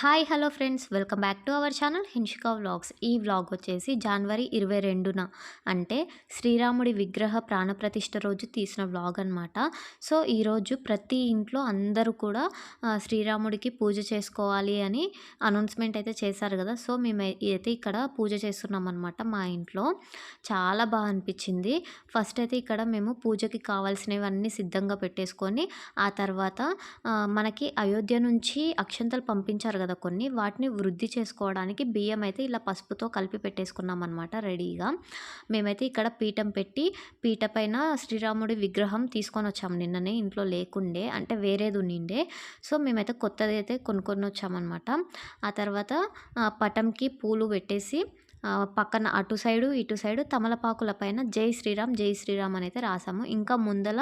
Hi hello friends welcome back to our channel Hinshika vlogs ఈ vlog వచ్చేసి జనవరి ఇరవై రెండున. అంటే శ్రీరాముడి విగ్రహ ప్రాణప్రతిష్ఠ రోజు తీసిన వ్లాగ్ అనమాట సో ఈరోజు ప్రతి ఇంట్లో అందరూ కూడా శ్రీరాముడికి పూజ చేసుకోవాలి అని అనౌన్స్మెంట్ అయితే చేశారు కదా. సో మేము అయితే ఇక్కడ పూజ చేస్తున్నాం అనమాట మా ఇంట్లో. చాలా బాగా అనిపించింది. ఫస్ట్ అయితే ఇక్కడ మేము పూజకి కావాల్సినవన్నీ సిద్ధంగా పెట్టేసుకొని ఆ తర్వాత మనకి అయోధ్య నుంచి అక్షంతలు పంపించారు కదా కదా కొన్ని. వాటిని వృద్ధి చేసుకోవడానికి బియ్యం అయితే ఇలా పసుపుతో కలిపి పెట్టేసుకున్నాం అనమాట రెడీగా. మేమైతే ఇక్కడ పీఠం పెట్టి పీట పైన శ్రీరాముడి విగ్రహం తీసుకొని వచ్చాము నిన్ననే ఇంట్లో లేకుండే అంటే వేరేది ఉండిండే. సో మేమైతే కొత్తది అయితే కొనుక్కొని వచ్చామన్నమాట. ఆ తర్వాత పటంకి పూలు పెట్టేసి పక్కన అటు సైడు ఇటు సైడు తమలపాకుల పైన జై శ్రీరామ్ జై శ్రీరామ్ అని అయితే రాసాము. ఇంకా ముందల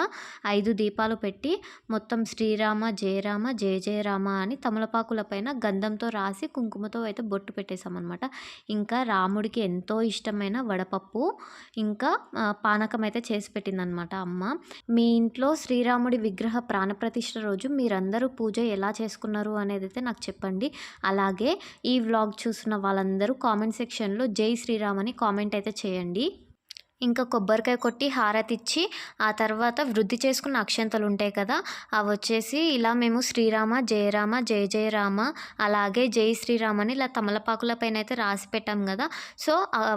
ఐదు దీపాలు పెట్టి మొత్తం శ్రీరామ జయరామ జయ జయరామ అని తమలపాకుల పైన గంధంతో రాసి కుంకుమతో అయితే బొట్టు పెట్టేశామన్నమాట. ఇంకా రాముడికి ఎంతో ఇష్టమైన వడపప్పు ఇంకా పానకం అయితే చేసి పెట్టిందనమాట అమ్మ. మీ ఇంట్లో శ్రీరాముడి విగ్రహ ప్రాణప్రతిష్ఠ రోజు మీరందరూ పూజ ఎలా చేసుకున్నారు అనేది అయితే నాకు చెప్పండి. అలాగే ఈ వ్లాగ్ చూసిన వాళ్ళందరూ కామెంట్ సెక్షన్లో జై శ్రీరామ్ అని కామెంట్ అయితే చేయండి. ఇంకా కొబ్బరికాయ కొట్టి హారతి ఇచ్చి ఆ తర్వాత వృద్ధి చేసుకున్న అక్షంతలు ఉంటాయి కదా అవి వచ్చేసి ఇలా మేము శ్రీరామ జయరామ జయ జయరామ అలాగే జై శ్రీరామ్ అని ఇలా తమలపాకుల పైన అయితే రాసి పెట్టాం కదా సో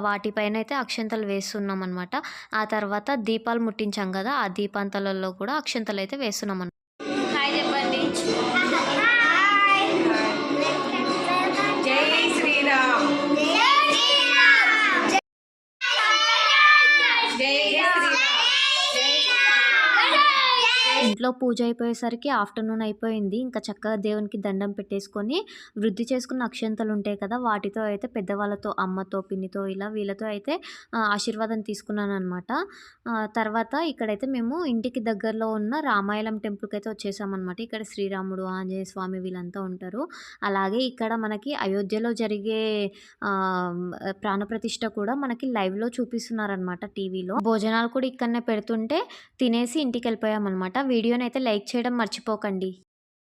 వాటిపైన అయితే అక్షంతలు వేస్తున్నాం అనమాట ఆ తర్వాత దీపాలు ముట్టించాం కదా ఆ దీపాంతలలో కూడా అక్షంతలు అయితే వేస్తున్నాం అనమాట హాయ్ చెప్పండి. Jay ఇంట్లో పూజ అయిపోయేసరికి ఆఫ్టర్నూన్ అయిపోయింది. ఇంకా చక్కగా దేవునికి దండం పెట్టేసుకొని వృద్ధి చేసుకున్న అక్షంతలు ఉంటాయి కదా వాటితో అయితే పెద్దవాళ్ళతో అమ్మతో పిన్నితో ఇలా వీళ్ళతో అయితే ఆశీర్వాదం తీసుకున్నాను అనమాట తర్వాత ఇక్కడైతే మేము ఇంటికి దగ్గరలో ఉన్న రామాయణం టెంపుల్కి అయితే వచ్చేసామన్నమాట. ఇక్కడ శ్రీరాముడు ఆంజనేయ స్వామి వీళ్ళంతా ఉంటారు. అలాగే ఇక్కడ మనకి అయోధ్యలో జరిగే ప్రాణప్రతిష్ఠ కూడా మనకి లైవ్లో చూపిస్తున్నారనమాట టీవీలో. భోజనాలు కూడా ఇక్కడనే పెడుతుంటే తినేసి ఇంటికి వెళ్ళిపోయామన్నమాట. వీడియోని అయితే లైక్ చేయడం మర్చిపోకండి.